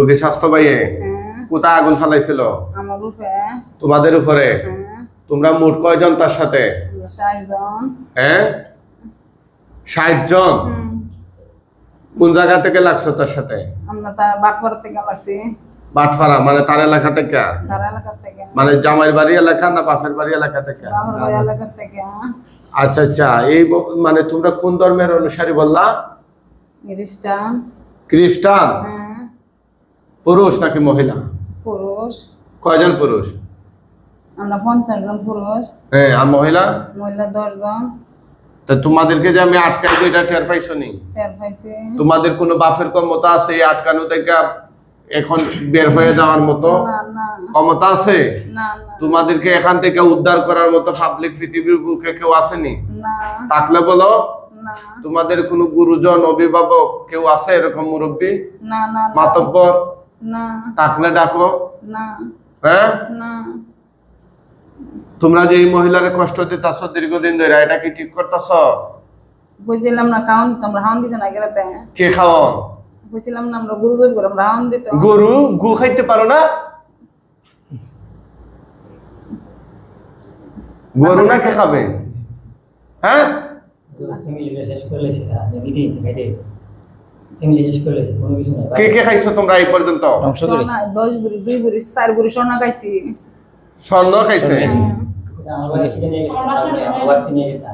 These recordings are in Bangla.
রোগী স্বাস্থ্য পাইয়ে হ্যাঁ। কোথায় আগুন ফালাইছিল? তোমাদের উপরে? হ্যাঁ। তোমরা মোট কয়জন তার সাথে? হ্যাঁ? ষাট জন কোন জায়গা থেকে লাগছো তার সাথে? আমরা তার বাটপাড়া থেকে আছি বাটফারা মানে তার এলাকা থেকে? তার এলাকা থেকে। মানে জামাইয়ের বাড়ি এলাকা না বাপের বাড়ি এলাকা থেকে? বাবার এলাকা থেকে। আচ্ছা আচ্ছা। এই মানে তোমরা কোন ধর্মের অনুসারী বললা? খ্রিস্টান। খ্রিস্টান? পুরুষ নাকি মহিলা? পুরুষ। কয়জন পুরুষ? আমরা পঞ্চাশ জন পুরুষ। হ্যাঁ আর মহিলা? মহিলা দশ জন। তো তোমাদেরকে যে আমি আটকাই এটা টের পাইছো নি? তোমাদের কোনো বাফের ক্ষমতা আছে এই আটকানো থেকে এখন বের হয়ে যাওয়ার মতো? না না। ক্ষমতা আছে? না না। তোমাদেরকে এখান থেকে উদ্ধার করার মতো পাবলিক পৃথিবীর বুকে কেউ আসেনি না। থাকলে বলো। না। তোমাদের কোনো গুরুজন অভিভাবক কেউ আছে এরকম মুরব্বী? না না না। মাতব্বর? না। ডাকো। না। হ্যাঁ না। তোমরা যে এই মহিলারে কষ্ট দিতাছ দীর্ঘদিন ধরে এটা কি ঠিক করতেছ? বুঝছিলাম না খাওয়ান দিত আমরা হাওন দিছে না গেলাতে কে খাওয়ান? বুঝছিলাম না আমরা গুরু দেব করে আমরা হাওন দিত। গরু গু খাইতে পারো না? গরু না কে খাবে? হ্যাঁ? শেষ করে লেছে নিতে কোনো কিছু নাই। কে কে খাইছো তোমরা এই পর্যন্ত? ধ্বংস খাইছি। স্বর্ণ খাইছে? আমার বাড়ি থেকে নিয়ে গেছে আমার বাড়ি নিয়ে নিয়ে গেছে।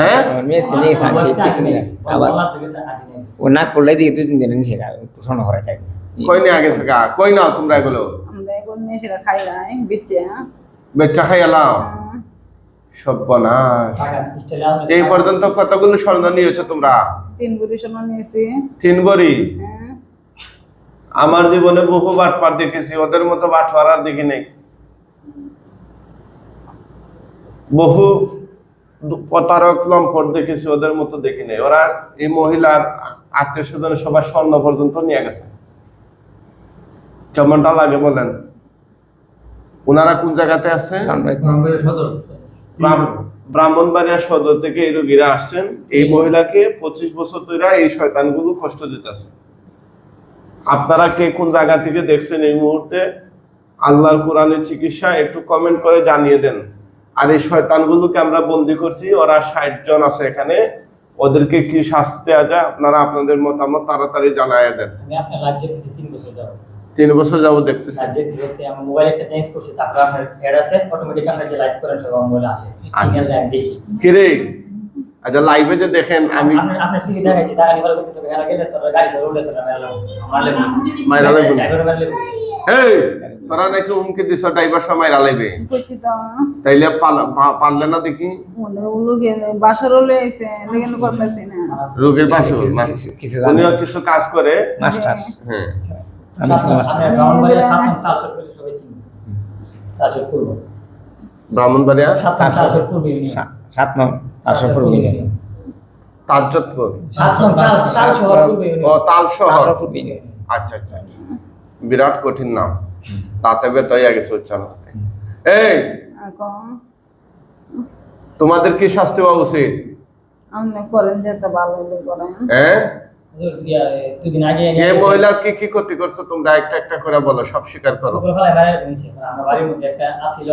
হ্যাঁ? মেয়ে তো নিয়ে আমার থাকছে বাড়িতে কিছু নেই আবার আমার থেকে গেছে আগে নিয়ে গেছে। ও নাক করলে দিয়ে দুই তিন দিন নিচে শোনো হরে থাকবে। কই গা? কই নাও তোমরা এগুলো? আমরা এখন নিয়ে সেটা খাই নাই বিচ্ছে বেচা খাই এলাও সর্বনাশ। এই পর্যন্ত কতগুলো স্বর্ণ নিয়েছো তোমরা? তিন বুড়ি সোনা নিয়েছি। তিন বড়ি? হ্যাঁ। আমার জীবনে বহু বাটপার দেখেছি ওদের মতো বাটপার আর দেখি নাই। বহু প্রতারক লম্পট দেখেছি ওদের মতো দেখি নাই। ওরা এই মহিলার আত্মীয় স্বজনের সবার স্বর্ণ পর্যন্ত নিয়ে গেছে। কেমনটা লাগে বলেন? ওনারা কোন জায়গাতে আছে? ব্রাহ্মণবাড়িয়া সদর থেকে এই রোগীরা আসছেন। এই মহিলাকে পঁচিশ বছর ধরে এই শয়তানগুলো কষ্ট দিতেছে। আপনারা কে কোন জায়গা থেকে দেখছেন এই মুহূর্তে, আল্লাহর কোরআনের চিকিৎসা একটু কমেন্ট করে জানিয়ে দেন। আর এই শয়তানগুলোকে আমরা বন্দি করছি, ওরা ষাট জন আছে এখানে। ওদেরকে কি শাস্তি দেওয়া যায়? আপনারা আপনাদের মতামত তাড়াতাড়ি জানাইয়া দেন। তিন বছর যাব দেখতেছি। মোবাইল একটা চেঞ্জ করছি তারপর আপনার অ্যাড আছে অটোমেটিক আপনার যে লাইভ করেন সব মোবাইলে আসে। ঠিক আছে আমি কিরে? আচ্ছা লাইভে যে দেখেন আমি আপনার আপনার সিসি দেখাইছি টাকা নিবার করতেছে এখানে গেলে তোর গাড়ি সরে উঠে এই নাকি দিছ ড্রাইভার সময় রালাইবে তাইলে পারলে না দেখি? বাসার করতেছি না। রোগীর কিছু- কাজ করে। মাস্টার। হ্যাঁ। আমি ছিলাম মাস্টার ব্রাহ্মণবাড়িয়া সাত নং পূর্ব ইউনিয়ন। তাল শহর আচ্ছা আচ্ছা আচ্ছা বিরাট কঠিন নাম। তাতে বেতই আগে উচ্চারণ এই! তোমাদের কি শাস্তি পাওয়া উচিত করেন যেতে ভালো করেন। হ্যাঁ? দুই আগে এই মহিলার কি কি ক্ষতি করছ? তোমরা একটা একটা করে বলো সব স্বীকার করো। দিয়েছে আমার বাড়ির মধ্যে একটা আসিল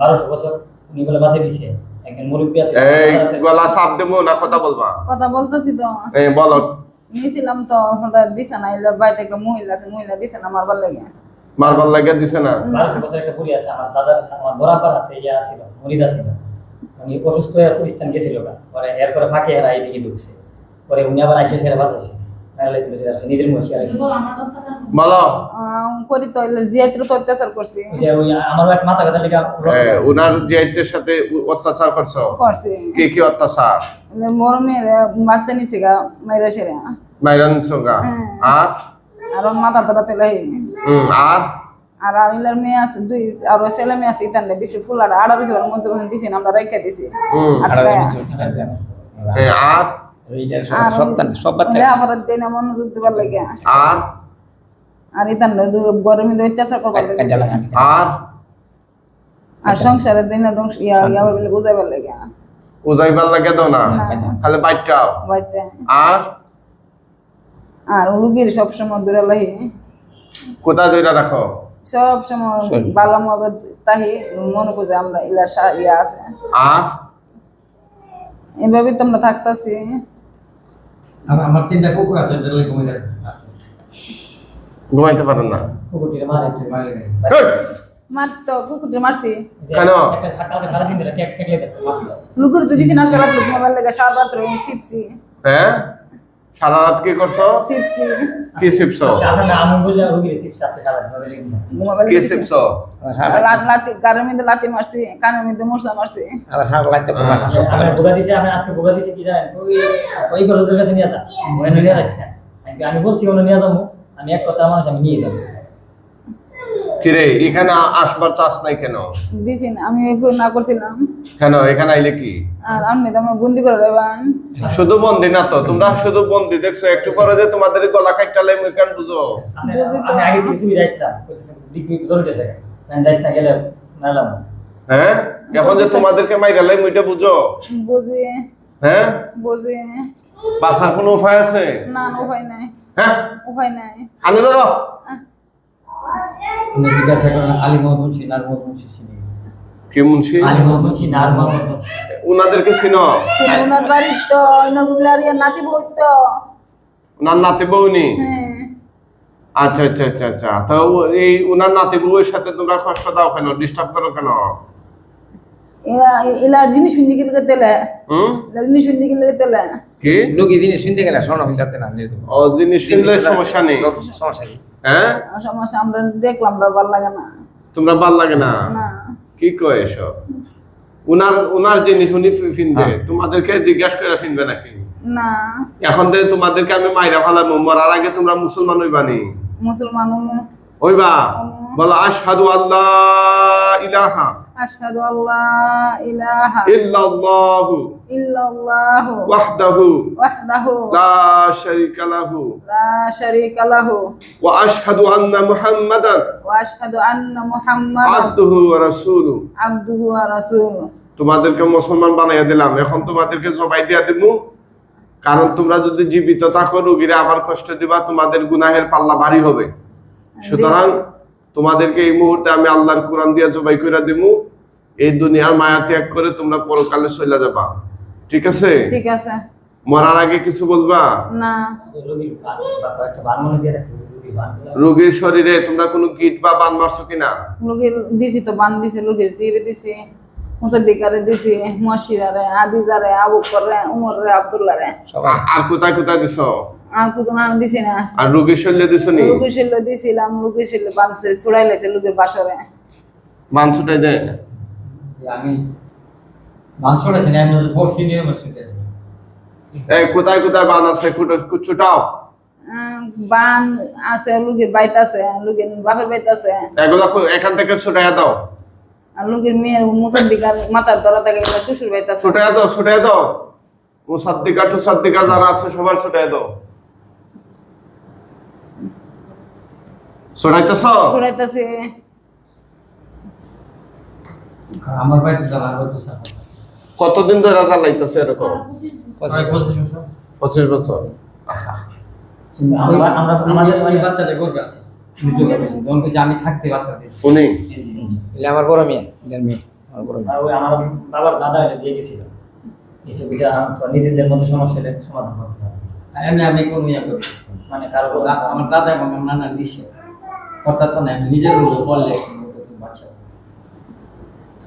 বারোশো বছর উনি বলে বাঁচিয়ে দিছে। একজন মুরব্বী আছে এই গলা চাপ দেবো না কথা বলবা? কথা বলতেছি তো। এই বলো। নিয়েছিলাম তো হঠাৎ দিছে না এলার বাড়িতে একটা মহিলা আছে মহিলা দিছে না মারবার লাগিয়ে দিছে না? বারোশো বছর একটা বুড়ি আছে আমার দাদার আমার বরাবর হাতে ইয়ে আসিল মরিদ আসিল উনি অসুস্থ হয়ে পাকিস্তান গেছিল পরে এরপরে ফাঁকে এরা এইদিকে ঢুকছে। পরে উনি আবার আইসে সেরা বাঁচাইছে। নিজের বলো করি তো অত্যাচার করছি। ওই যে ওই আমারও এক মাথা ব্যথা লেগে হ্যাঁ, উনার সাথে অত্যাচার করছ? করছি। কি কি অত্যাচার? নিছে গা সেরে মাইরান হ্যাঁ। আর? আর মাথা হুম আর? মেয়ে আছে দুই আর ছেলে মেয়ে আছে দিছি ফুল আর আড়া বেশি মধ্যে কোন দিছি না আমরা রেখে দিছি। হুম আর? আর সব সব বাচ্চা আবার দেনা মনোযোগ দিবার লাগে। আর? আর গরমে অত্যাচার করবার লাগে। কাজা লাগান। আর? আর সংসারের দিন ইয়া ইয়া বলে লাগে। উজাইবার লাগে দাও না? খালি বাইটাও আর? আর উলুগির সবসময় দূরে কোথায় ধরে রাখো? সব সময়। ভালো তাহি মনে করছে আমরা ইলা ইয়া আছে। আর? এভাবে তোমরা থাকতাছি। আমার আমার তিনটা কুকুর আছে লাগে ঘুমিয়ে থাকে ঘুমাইতে পারেন না। কুকুরটির মারে! মারছি তো কুকুরটি মারছি। কেন? একটা ধরে কেক মারছে। লুকুর মোবাইল লেগে সারা সিপসি হ্যাঁ? সারা রাত কি করছ? কি শিপছ কি শিপছ রাত লাতি গাড়ির মধ্যে লাতি মারছি কানের মধ্যে মশলা মারছি। সারা লাইতে কোনো আসে সব আমরা বোকা দিছি আমি আজকে বোকা দিছি কি জানেন? ওই ওই খরচের কাছে নিয়ে আসা। ওই নিয়ে আসি আমি- আমি বলছি ওনো নিয়ে যাব। আমি এক কথা মানুষ আমি নিয়ে যাব। কিরে এখানে আসবার চাষ নাই কেন? দিছি না আমি না করছিলাম। কেন এখানে আইলে কি? আর আপনি তো আমার বন্দি করে দেবেন শুধু বন্দি না তো তোমরা শুধু বন্দি দেখছ একটু পরে যে তোমাদের গলা কেন বুঝো। আমি আগে না গেলে নালাম হ্যাঁ? এখন যে তোমাদেরকে মাইরালে মুইটা বুঝো। বুঝি। হ্যাঁ? বুঝি। বাঁচার কোনো উপায় আছে? না না, উপায় নাই। হ্যাঁ? উপায় নাই। আনে ধরো। জিজ্ঞাসা করেন আলী মোহাম্মদ মুন্সি মোহাম্মদ মুন্সি চিনি? কি মুন্সি? আলী মোহাম্মদ মুন্সি মোহাম্মদ মুন্সি। চিনো? ওনার তো নাতি বউ তো। নাতি হ্যাঁ। আচ্ছা আচ্ছা আচ্ছা আচ্ছা। তো এই ওনার নাতি বউয়ের সাথে তোমরা কষ্ট দাও কেন? ডিস্টার্ব করো কেন? তেলে কি? লোক জিনিস শুনতে গেলে শোনো যাতে না নিয়ে দেবো। ও জিনিস সমস্যা নেই। সমস্যা কি হ্যাঁ? সমস্যা আমরা দেখলাম আমরা ভালো লাগে না। তোমরা ভালো লাগে না? না। কি কয় এসব? উনার উনার জিনিস উনি ফিনবে। তোমাদেরকে জিজ্ঞাসা করে ফিনবে নাকি? না। এখন যে তোমাদেরকে আমি মাইরা ফেলাম মরার আগে তোমরা মুসলমান হইবানি মুসলমান হইবা? বলো আশহাদু আল্লাহ ইলাহা আশহাদু আল্লাহ ইলাহা ইল্লাল্লাহু ইল্লাল্লাহু ওয়াহদাহু ওয়াহদাহু লা শারীকা লাহু লা শারীকা লাহু ওয়া আশহাদু আন্না মুহাম্মাদান ওয়া আশহাদু আন্না মুহাম্মাদান আবদুহু ওয়া রাসূলুহু আবদুহু ওয়া রাসূলুহু তোমাদেরকে মুসলমান বানাইয়া দিলাম। এখন তোমাদেরকে জবাই দিয়া দিমু কারণ তোমরা যদি জীবিত থাকো রোগীরা আবার কষ্ট দিবা তোমাদের গুনাহের পাল্লা ভারী হবে। সুতরাং তোমাদেরকে এই মুহূর্তে আমি আল্লাহর কোরআন দিয়ে জবাই করে দিব এই দুনিয়ার মায়া ত্যাগ করে তোমরা পরকালে চলে যাবা। ঠিক আছে? ঠিক আছে। মরার আগে কিছু বলবা? না। রুগীর শরীরে তোমরা কোনো গিট বা বান মারছো কিনা? রোগীর দিছি তো বান দিছে রোগীর জিরে দিছি। মুসাদ্দিকারে দিছি আদিজারে উমর আর কোথায় কোথায় দিছো? আর কিছু না দিছি না। আর রোগীর শরীরে দিছো নি? লোকের শিল্ল দিছিলাম লোকের শিল্ল বানছে ছুড়াই লাইছে লোকের বাসরে। বান ছুটাই আমি নিয়ে এই কোথায় কোথায় আছে? কুটো- ছুটাও। আহ, বান আছে লোকের বাইত আছে লোকের বাপের বাইত আছে। এগুলা এখান থেকে ছুটাইয়া দাও। আর লোকের মেয়ের মুসাদ্দিকার মাথার তলা থেকে শ্বশুর বাইত আছে। ছুটাইয়া দাও ছুটাইয়া দাও। ও সাদ্দিকা টু সাদ্দিকা যারা আছে সবার ছুটাইয়া দাও। ছুটাইতেছ? আমার বাড়িতে হইতেছে কতদিন ধরে জ্বালাইতেছে এরকম? পঁচিশ বছর। পঁচিশ বছর। আমরা আমরা আমাদের বাচ্চাটা গর্বে আছে। তখন বলছে, আমি থাকতে উনি এলে আমার বড় মেয়ে এটার মেয়ে আমার বড় মেয়ে। ওই আমার বাবার দাদা এটা দিয়ে গেছিল। কিছু কিছু নিজেদের মধ্যে সমস্যা হলে সমাধান করতে হবে। এমনি আমি কোনো ইয়ে করি মানে কারও আমার দাদা এবং আমার নানার দিছে অর্থাৎ তো না আমি নিজের বললে বাচ্চা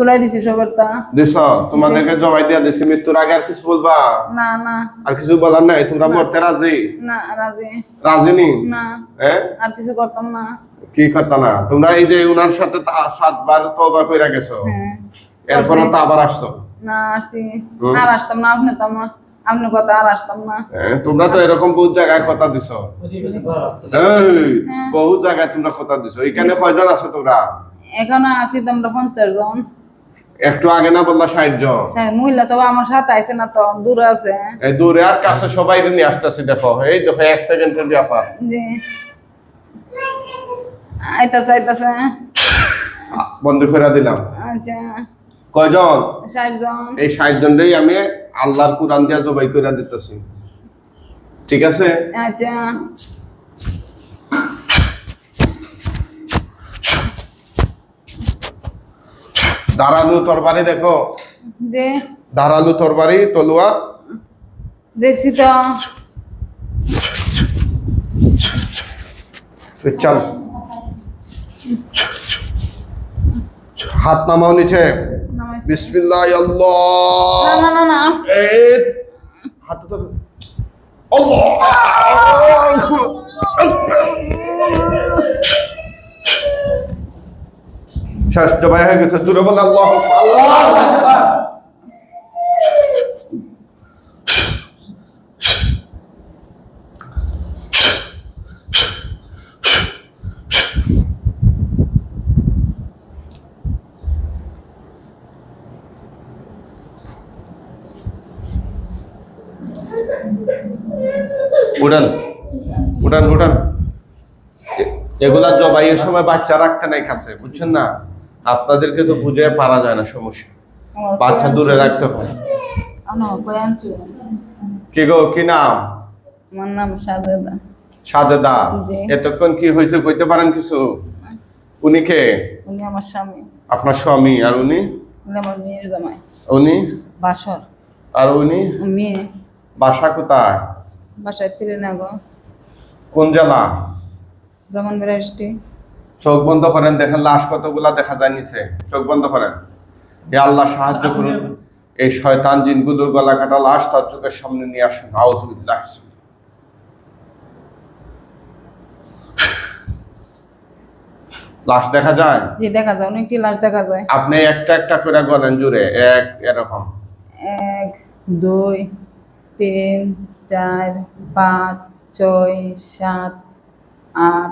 ছুড়াই দিছি সবার তা দিছ? তোমাদেরকে জবাই দিয়া দিছি মৃত্যুর আগে আর কিছু বলবা? না না। আর কিছু বলার নাই? তোমরা মরতে রাজি? না রাজি। রাজি নি। না হ্যাঁ আর কিছু করতাম না। কি করতা না? তোমরা এই যে উনার সাথে সাতবার তবা কইরা গেছো। হ্যাঁ। এরপরে তো আবার আসছো। না আসছি। আর আসতাম না আপনি তো আমার আপনি কথা আর আসতাম না। হ্যাঁ, তোমরা তো এরকম বহুত জায়গায় কথা দিছো। এই, বহুত জায়গায় তোমরা কথা দিছো। এখানে কয়জন আছো তোমরা? এখন আছি তো আমরা পঞ্চাশ জন। একটু আগে না বললা ষাট জন। সে- মহিলা তো আমার সাথে আইছে না তো দূরে আছে। এই দূরে আর কাছে সবাই নিয়ে আসতেছি দেখো। এই দেখো এক সেকেন্ডের ব্যাপার। জি। আইতাছে আইতাছে। বন্ধ করে দিলাম। আচ্ছা। কয়জন? ষাট জন। এই ষাট জনটাই আমি আল্লাহর কোরআন দিয়া জবাই করে দিতেছি। ঠিক আছে? আচ্ছা। ধারালু তরবারি দেখো। যে ধারালু তরবারি তলোয়ার দেখছি তো। চল। হাত নামাও নিচে। বিসমিল্লাহ আল্লাহ না না না এই। হাত তো শেষ জবাই হয়ে গেছে জুড়ে বলে আল্লাহ আল্লাহ উড়ান উড়ান উড়ান এ- এগুলা জবাইয়ের সময় বাচ্চা রাখতে নাই কাছে বুঝছেন না? আপনাদেরকে তো বুঝে পারা যায় না সমস্যা। বাচ্চা দূরে রাখতে হয়? কি গো কি নাম? আমার নাম সাজেদা। সাজেদা। এতক্ষণ কি হয়েছে কইতে পারেন কিছু? উনি কে? উনি আমার স্বামী। আপনার স্বামী আর উনি? উনি আমার মেয়ের জামাই। উনি? বাসর। আর উনি? মেয়ে। বাসা কোথায়? বাসায় ফিরে না গো কোন জেলা? চোখ বন্ধ করেন দেখেন লাশ কতগুলা দেখা যায় নিচে। চোখ বন্ধ করেন। এ আল্লাহ সাহায্য করুন। এই শয়তান জিনগুলোর গলা কাটা লাশ তার চোখের সামনে নিয়ে আসুন। আউজুবিল্লাহ লাশ দেখা যায়? যে দেখা যায়। অনেকটি লাশ দেখা যায়। আপনি একটা একটা করে গনেন জুড়ে। এক এরকম। এক দুই তিন চার পাঁচ ছয় সাত আট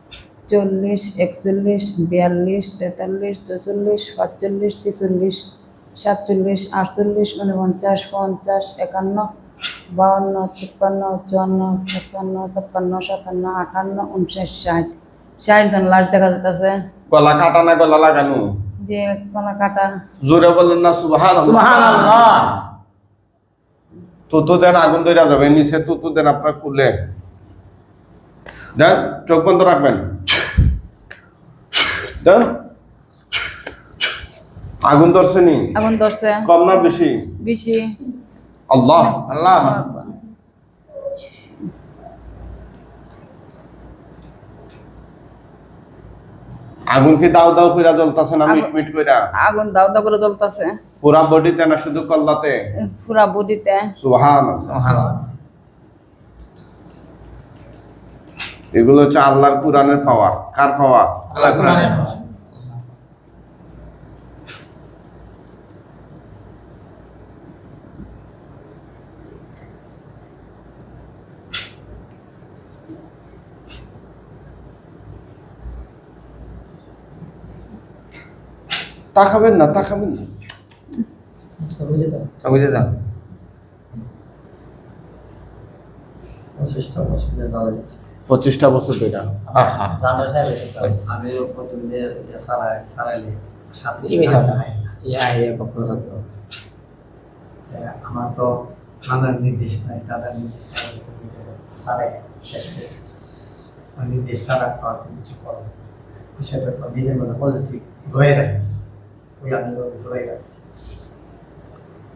চল্লিশ একচল্লিশ বিয়াল্লিশ তেতাল্লিশ চৌচল্লিশ পাঁচচল্লিশ ছেচল্লিশ সাতচল্লিশ আটচল্লিশ উনপঞ্চাশ পঞ্চাশ একান্ন বাউন্ন তিপ্পান্ন চুয়ান্ন পঁচপান্ন ছাপ্পান্ন সাতান্ন আটান্ন উনষাট ষাট। ষাট জন লাখ দেখা যেতেছে গলা কাটা না গলা লাগানো? যে কোনো কাটা। জোরে বললেন না সুবাহান সুবহানাল্লাহ। তুতু দেন আগুন ধরে যাবে নিচে তুতু দেন আপনার কুলে। দেন চোখ বন্ধ রাখবেন। দেন। আগুন ধরছে নি? আগুন ধরছে। কম না বেশি? বেশি। আল্লাহ। আল্লাহ। আগুন কি দাও দাও কইরা জ্বলতাছে না মিট আগুন- মিট কইরা? আগুন দাও দাও করে জ্বলতেছে। পুরা বডিতে না শুধু কল্লাতে? পুরা বডিতে। সুবহান সুবহানাল্লাহ। এগুলো হচ্ছে আল্লাহর কোরআনের পাওয়া। কার পাওয়া? আল্লাহ কোরআনে তাকাবেন না তাকাবেন না। বুঝে পঁচিশটা বছর ধরে জ্বালা গেছে পঁচিশটা বছর ধরে। আহা। জানতে চাই আমি প্রথম যে সারাইলে। সাথে সাথে। সাথে। আমার তো নানার নির্দেশ নাই দাদার নির্দেশ সারাই শেষ করে আর নির্দেশ ছাড়া আর কিছু করা ওই সেটা তো নিজের মতো পজিটিভ ধরে রাখিস ওই আমি ধরে রাখছি।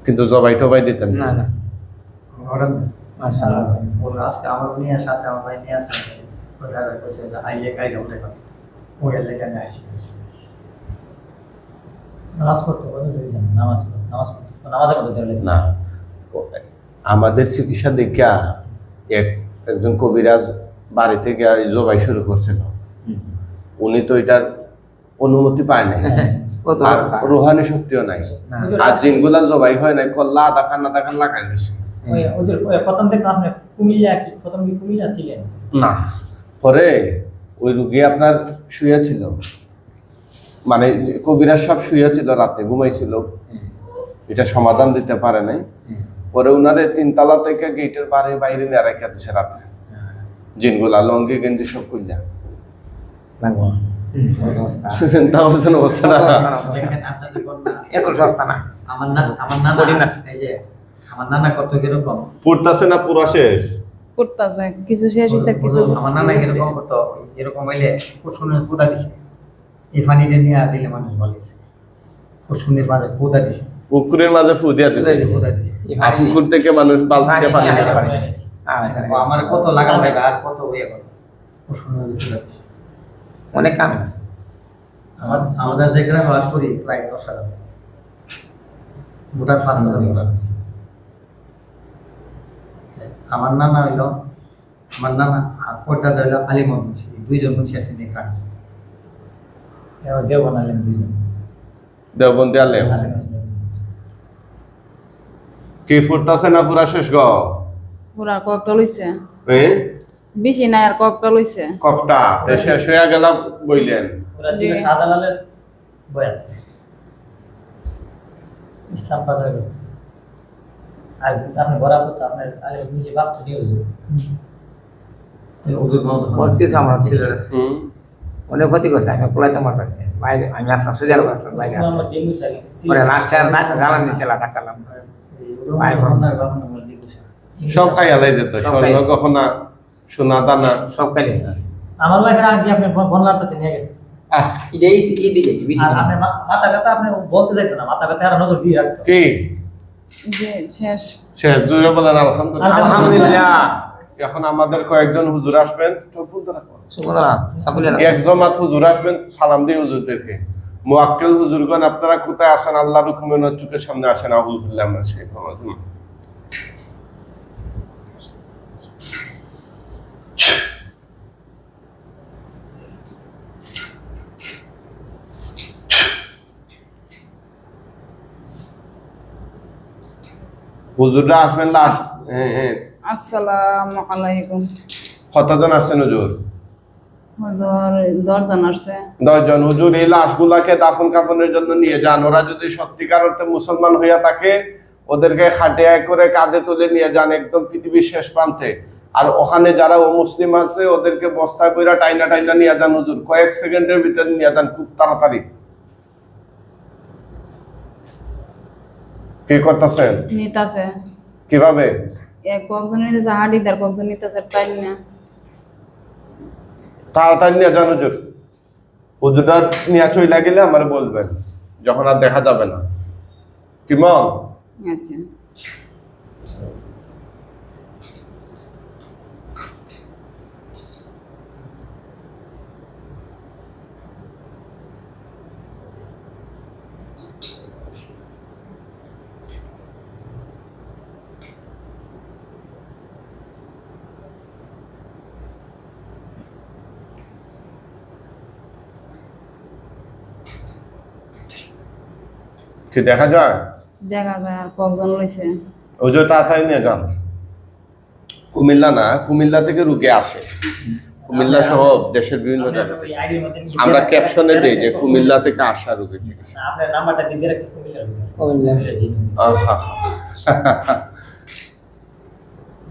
কিন্তু জবাই টবাই দিতেন না? না ঘরের না ওর আজকে আমার নিয়ে সাথে আমার ভাই নিয়ে আসে ওই আর কইছে যে আইলে গাইলে উঠে কথা ওই লেগে আমি আসি নামাজ পড়তে বলে দিয়েছেন নামাজ পড়ো নামাজ পড়ো। তো নামাজের মধ্যে ধরে না। আমাদের চিকিৎসা দেখা এক একজন কবিরাজ বাড়িতে গিয়ে জবাই শুরু করছিল। উনি তো এটার অনুমতি পায় নাই। আর রোহানি শক্তিও নাই। আর জিনগুলা জবাই হয় নাই কল্লা আধা খান আধা খান লাগাই ওদের প্রথম থেকে আপনি কুমিল্লা কি প্রথম কি কুমিল্লা ছিলেন? না। পরে ওই রুগী আপনার শুয়ে ছিল মানে কবিরাজ সব শুয়ে ছিল রাতে ঘুমাইছিল। এটা সমাধান দিতে পারে নাই। পরে উনারে তিনতলা থেকে গেটের বাইরে বাইরে নিয়ে রেখে দিছে রাত্রে। জিনগুলা লঙ্গি গেঞ্জি সব কত অবস্থা। বন্যা এত সস্তা না। আমার না আমার যে আমার নানা কত কীরকম? পড়তাছে না পুরা শেষ? পড়তাছে কিছু শেষ হয়েছে কিছু আমার নানা কীরকম করতো এরকম হইলে কুসুনের পোদা দিছে। এই পানিটা নিয়ে দিলে মানুষ বলেছে কুসুনের মাঝে পোদা দিছে। পুকুরের মাঝে ফু দিয়া দিছে। পুকুর থেকে মানুষ বালতিতে পানি পানি। আচ্ছা, আমার কত লাগাল ভাই আর কত ইয়ে করব কুসুনের পোদা দিছে। অনেক কাম আছে। আমার আমরা যে গ্রামে বাস করি প্রায় দশ হাজার। ভোটার পাঁচ হাজার ভোটার আছে আমার নানা হইল আমার নানা আর পর্দাদা হইল আলিমন মুন্সি এই দুইজন মুন্সি আছে নি গ্রামে এবার দেও বানালেন দুজন দেওবন্দি আলে কি ফুটতাছে না পুরা শেষ গ? পুরা কয়েকটা লইছে? বেশি নাই আর কয়েকটা লইছে কপটা শেষ হয়ে গেল বইলেন। ছিল শাহজালালের বয়াত ইসলাম প্রচার করতে আর বরাবর তো আপনার নিজে ভাবতো নিউজ ওদের মত বহুত কিছু আমার ছিল অনেক ক্ষতি করছে আমি বাইরে আমি আসলাম বাইরে পরে লাস্ট টাইম না গালান নিয়ে চলা থাকলাম সব খাই আলাই যেত সব স্বর্ণ গহনা সোনা দানা। সব খাইলে আমার ওইখানে আগে আপনি বন লাড়তেছে নিয়ে গেছে। মাথা ব্যথা আপনি বলতে যাইতো না মাথা ব্যথা আর নজর দিয়ে রাখতো। কি? যে শেষ। বলেন আলহামদুলিল্লাহ। আলহামদুলিল্লাহ। এখন আমাদের কয়েকজন হুজুর আসবেন। এক জমাত হুজুর আসবেন সালাম দিয়ে হুজুরদেরকে। মোয়াক্কেল হুজুরগণ আপনারা কোথায় আসেন আল্লাহ হুকুমে ওনার চোখের সামনে আসেন। আবুল্লাহ হুজুররা আসবেন লাস্ট হ্যাঁ হ্যাঁ। আসসালামু আলাইকুম। কতজন আসছেন হুজুর? হুজুর দশজন আসছে। হুজুর এই লাশগুলাকে দাফন কাফনের জন্য নিয়ে যান। ওরা যদি সত্যিকার অর্থে মুসলমান হইয়া থাকে ওদেরকে করে কাঁধে তুলে নিয়ে যান একদম পৃথিবীর শেষ প্রান্তে। আর ওখানে যারা ও মুসলিম আছে ওদেরকে বস্তা কইরা টাইনা টাইনা নিয়ে যান হুজুর। কয়েক সেকেন্ডের ভিতরে নিয়ে যান খুব তাড়াতাড়ি। কি করতেছেন নিতাছে। কীভাবে? এক কয়েকজন নিতেছে হাডি দার কয়েকজন নিতেছে টাইম না? তাড়াতাড়ি নিয়ে যান হুজুর। হুজুরটা নিয়ে চইলা গেলে আমার বলবেন যখন আর দেখা যাবে না। কিমন? আচ্ছা। কি দেখা যায়? দেখা যায় আর কয়েকজন লইছে হুজুর তাড়াতাড়ি নিয়ে যান। কুমিল্লা না কুমিল্লা থেকে রুগী আসে। কুমিল্লা সহ দেশের বিভিন্ন জায়গা ওই আমরা ক্যাপশনে দেই যে কুমিল্লা থেকে আসা রুগী চিকিৎসা। আপনার নাম্বারটা দিয়ে রাখছে। কুমিল্লা। জি। আহা।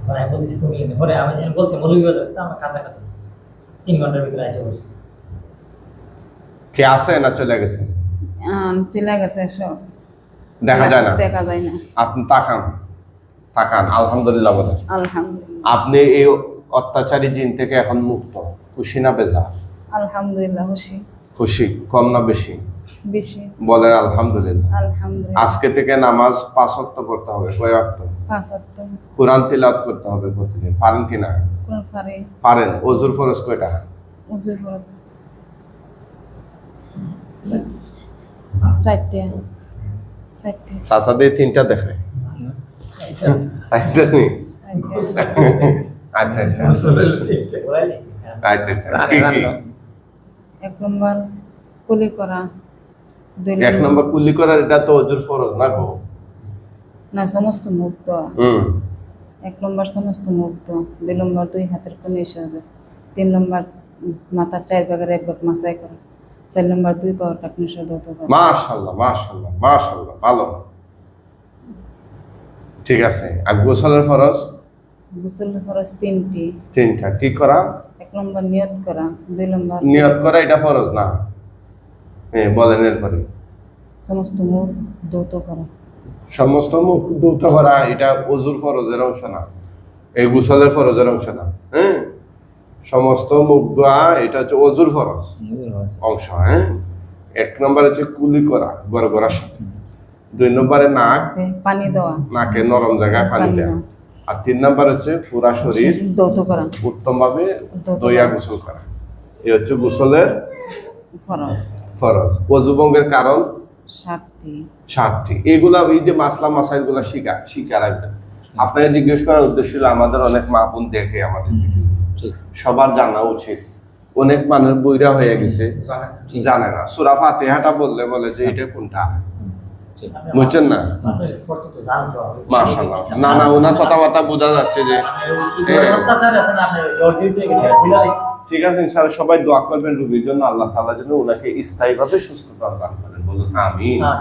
মানে আমি বলছি কুমিল্লা পরে আমি আমি বলছি মৌলভীবাজার তো আমার কাছাকাছি। তিন ঘণ্টার ভিতরে এসে পড়ছি। কে আছে না চলে গেছে? চলে গেছে সব দেখা যায় না? দেখা যায় না। আপনি তাকান তাকান আলহামদুলিল্লাহ বলেন। আলহামদুলিল্লাহ। আপনি এই অত্যাচারী জিন থেকে এখন মুক্ত খুশি না বেজা? আলহামদুলিল্লাহ খুশি। খুশি কম না বেশি? বেশি। বলেন আলহামদুলিল্লাহ। আলহামদুলিল্লাহ। আজকে থেকে নামাজ পাঁচ ওয়াক্ত করতে হবে কয় ওয়াক্ত? পাঁচ কোরআন তিলাওয়াত করতে হবে প্রতিদিন পারেন কি না? কোন পারে। পারেন অজুর ফরজ কয়টা? উজুর ফরত চারটে। দিয়ে তিনটা দেখায়। আচ্ছা আচ্ছা। হ্যাঁ। আচ্ছা। আচ্ছা এক নম্বর কুলি করা দুই এক নম্বর কুলি করার এটা তো অজুর ফরজ না গো? না সমস্ত মুক্ত। এক নম্বর সমস্ত মুক্ত। দুই নম্বর দুই হাতের কোনে তিন নম্বর মাথার চার ভাগের এক ভাগ মাথায় করা। চার নম্বর দুই পাওয়ার মাশাল্লাহ মাশাল্লাহ মাশাল্লাহ ভালো। ঠিক আছে আর গোসলের ফরজ? গোসলের খরচ তিনটি। তিনটা কি করা? এক নম্বর নিয়ত করা দুই নম্বর নিয়ত করা এটা ফরজ না? হ্যাঁ বলেন এরপরে। সমস্ত মুখ দৌত করা। সমস্ত মুখ ধৌত করা এটা অজুর ফরজের অংশ না। এই গুসলের ফরজের অংশ না হ্যাঁ? সমস্ত মুখ ধোয়া এটা হচ্ছে অজুর ফরজ। অংশ হ্যাঁ? এক নম্বর হচ্ছে কুলি করা গড় গড়ার সাথে। দুই নম্বরে নাক। পানি দেওয়া। নাকে নরম জায়গায় পানি দেওয়া। আর তিন নম্বর হচ্ছে পুরা শরীর দৌত করা। উত্তম ভাবে দইয়া গোসল করা। এই হচ্ছে গোসলের খরচ ফরজ। অজুভঙ্গের কারণ? ষাটটি। ষাটটি। এগুলা এই যে মাসলা মাসাইলগুলা শিখা শিখা রাখবেন আপনাকে জিজ্ঞেস করার উদ্দেশ্য হলো আমাদের অনেক মা বোন দেখে আমাদের। সবার জানা উচিত। অনেক মানুষ বইরা হয়ে গেছে জানে না। সুরা ফাতিহাটা বললে বলে যে এটা কোনটা? বুঝছেন না? মাশাআল্লাহ। না না ওনার কথাবার্তা বোঝা যাচ্ছে যে হয়ে। ঠিক আছে ইনশাআল্লাহ সবাই দোয়া করবেন রোগীর জন্য। আল্লাহ তাআলা যেন ওনাকে স্থায়ীভাবে সুস্থতা দান করেন। বলুন আমিন। হ্যাঁ